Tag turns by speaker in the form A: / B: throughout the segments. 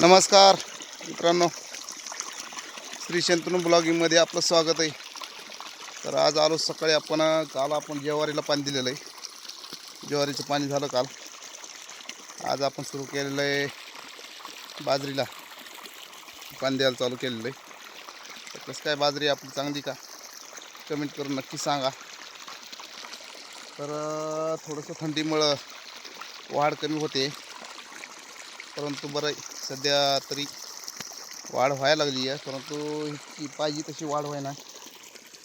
A: नमस्कार मित्रांनो. श्री शंतनू ब्लॉगिंगमध्ये आपलं स्वागत आहे. तर आज आलो सकाळी आपण काल आपण ज्वारीला पाणी दिलेलं आहे. ज्वारीचं पाणी झालं काल. आज आपण सुरू केलेलं आहे बाजरीला. पाणी द्यायला चालू केलेलं आहे. तर कसं काय बाजरी आपली चांगली का? कमेंट करून नक्की सांगा. तर थोडंसं थंडीमुळं वाढ कमी होते. परंतु बरं सध्या तरी वाढ व्हायला लागली आहे परंतु ही पाहिजे तशी वाढ व्हायना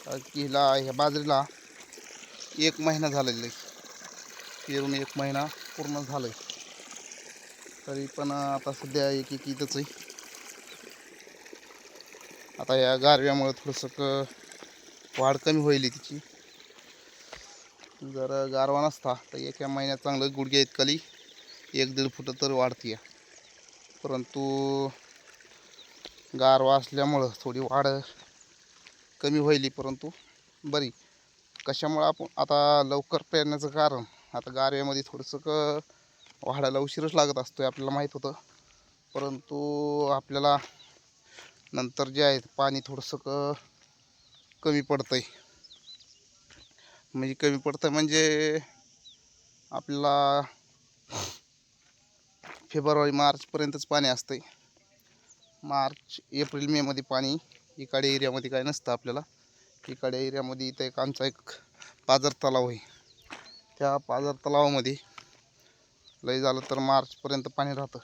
A: की हिला ह्या बाजरीला एक महिना झालेला आहे. पेरून एक महिना पूर्ण झालं आहे तरी पण आता सध्या एक एक इथंच आहे. आता या गारव्यामुळे थोडंसं क वाढ कमी होईल तिची. जर गारवा नसता तर एका महिन्यात चांगलं गुडघ्या कली एक दीड फुटं तर वाढते परंतु गारवा असल्यामुळं थोडी वाढ कमी होईल परंतु बरी. कशामुळं आपण आता लवकर पेरण्याचं कारण आता गारव्यामध्ये थोडंसं क वाढायला उशीरच लागत असतो आपल्याला माहीत होतं. परंतु आपल्याला नंतर जे आहे पाणी थोडंसं क कमी पडतं आहे म्हणजे कमी पडतं म्हणजे आपल्याला फेब्रुवारी मार्चपर्यंतच पाणी असतंय. मार्च एप्रिल मेमध्ये पाणी इकडे एरियामध्ये काय नसतं आपल्याला. इकडे एरियामध्ये इथं एक आमचा एक पाझर तलाव आहे. त्या पाझर तलावामध्ये लय झालं तर मार्चपर्यंत पाणी राहतं.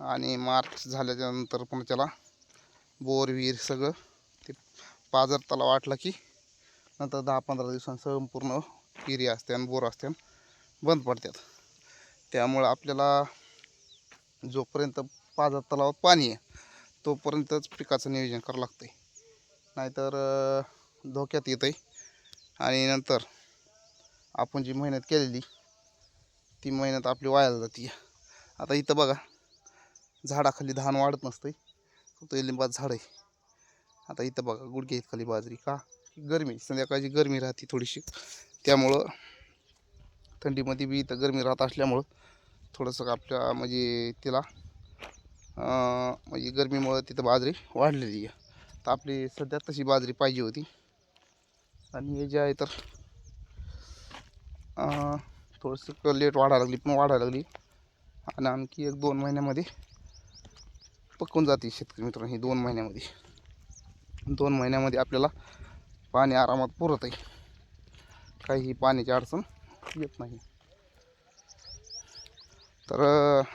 A: आणि मार्च झाल्याच्यानंतर पण त्याला बोर विहीर सगळं ते पाझर तलाव आटला की नंतर दहा पंधरा दिवसांत संपूर्ण एरिया असते आणि बोर असते बंद पडतात. त्यामुळं आपल्याला जोपर्यंत पाजा तलावात पाणी आहे तोपर्यंतच पिकाचं नियोजन करावं लागतं आहे नाहीतर धोक्यात येतं आहे आणि नंतर आपण जी मेहनत केलेली ती मेहनत आपली वायाला जाते. आता इथं बघा झाडाखाली धान वाढत नसतं फक्त लिंबात झाड आहे. आता इथं बघा गुडघे खाली बाजरी. का? गरमी संध्याकाळची गरमी राहते थोडीशी. त्यामुळं थंडीमध्ये बी इथं गरमी राहत असल्यामुळं थोडंसं आपल्या म्हणजे तिला म्हणजे गरमीमुळं तिथं बाजरी वाढलेली आहे. तर आपली सध्या तशी बाजरी पाहिजे होती. आणि हे जे आहे तर थोडंसं लेट वाढायला लागली पण वाढायला लागली. आणि आणखी एक दोन महिन्यामध्ये पकून जाते शेतकरी मित्रांनो ही दोन महिन्यामध्ये. दोन महिन्यामध्ये आपल्याला पाणी आरामात पुरत आहे. काहीही पाण्याची अडचण येत नाही. तर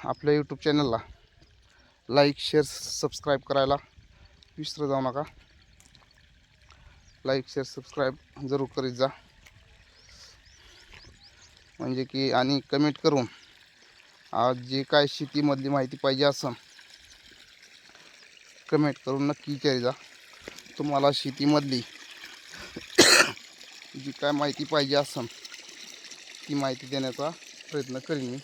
A: आपल्या यूट्यूब चॅनलला लाईक शेअर सबस्क्राईब करायला विसरू जाऊ नका. लाईक शेअर सबस्क्राईब जरूर करीत जा. म्हणजे की आणि कमेंट करून आज जे काय शेतीमधली माहिती पाहिजे असं कमेंट करून नक्की विचारी जा. तुम्हाला शेतीमधली जी काय माहिती पाहिजे असं ती माहिती देण्याचा प्रयत्न करीन मी.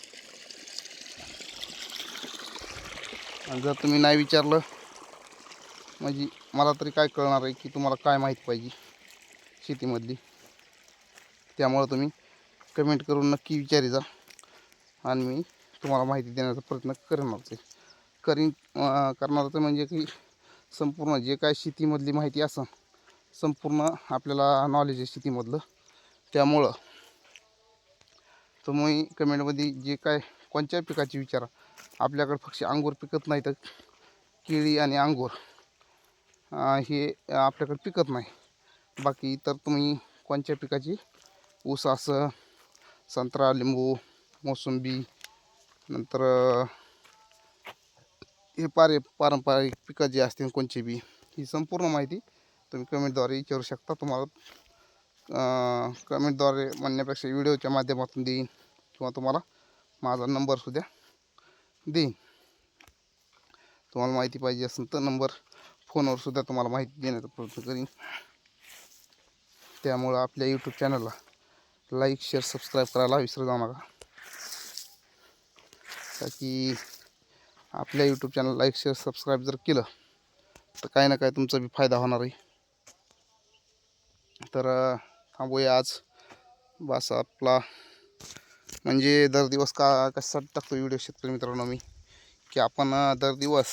A: आणि जर तुम्ही नाही विचारलं म्हणजे मला तरी काय कळणार आहे की तुम्हाला काय माहिती पाहिजे शेतीमधली. त्यामुळं तुम्ही कमेंट करून नक्की विचारी जा आणि मी तुम्हाला माहिती देण्याचा प्रयत्न करणारच आहे. करीन करणार करणारच म्हणजे की संपूर्ण जे काय शेतीमधली माहिती असं संपूर्ण आपल्याला नॉलेज आहे शेतीमधलं. त्यामुळं तुम्ही कमेंटमध्ये जे काय कोणत्या पिकाची विचारा आपल्याकडे फक्त अंगूर पिकत नाही तर केळी आणि अंगूर हे आपल्याकडे पिकत नाही. बाकी इतर तुम्ही कोणत्या पिकाची? ऊस असं संत्रा लिंबू मोसंबी नंतर हे पारे पारंपरिक पिकं जी असतील कोणची बी ही संपूर्ण माहिती तुम्ही कमेंटद्वारे विचारू शकता. तुम्हाला कमेंटद्वारे म्हणण्यापेक्षा व्हिडिओच्या माध्यमातून देईन किंवा तुम्हाला माझा नंबरसुद्धा देईन तुम्हाला माहिती पाहिजे असेल तर नंबर फोनवर सुद्धा तुम्हाला माहिती देण्याचा प्रयत्न करीन. त्यामुळं आपल्या यूट्यूब चॅनलला लाईक शेअर सबस्क्राईब करायला विसरू जाऊ नका. का की आपल्या YouTube channel like share subscribe जर केलं तर काही ना काही तुमचा बी फायदा होणार आहे. तर थांबूया आज. बस आपला म्हणजे दर दिवस का कशासाठी टाकतो व्हिडिओ शेतकरी मित्रांनो मी? की आपण दर दिवस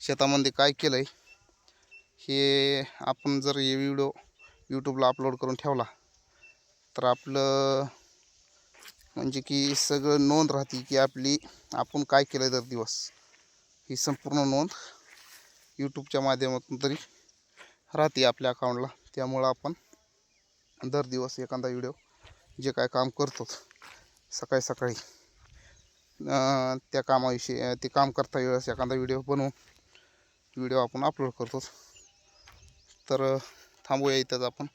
A: शेतामध्ये काय केलं आहे हे आपण जर हे व्हिडिओ यूट्यूबला अपलोड करून ठेवला तर आपलं म्हणजे की सगळं नोंद राहते की आपली आपण काय केलं दर दिवस. ही संपूर्ण नोंद यूट्यूबच्या माध्यमातून तरी राहते आपल्या अकाउंटला त्यामुळं आपण दर दिवस एखादा व्हिडिओ जे काय काम करतो सकाळी सकाळी. त्या कामाविषयी ते काम करता वेळेस एखादा व्हिडिओ बनवून व्हिडिओ आपण अपलोड करतो तर थांबूया इथंच आपण.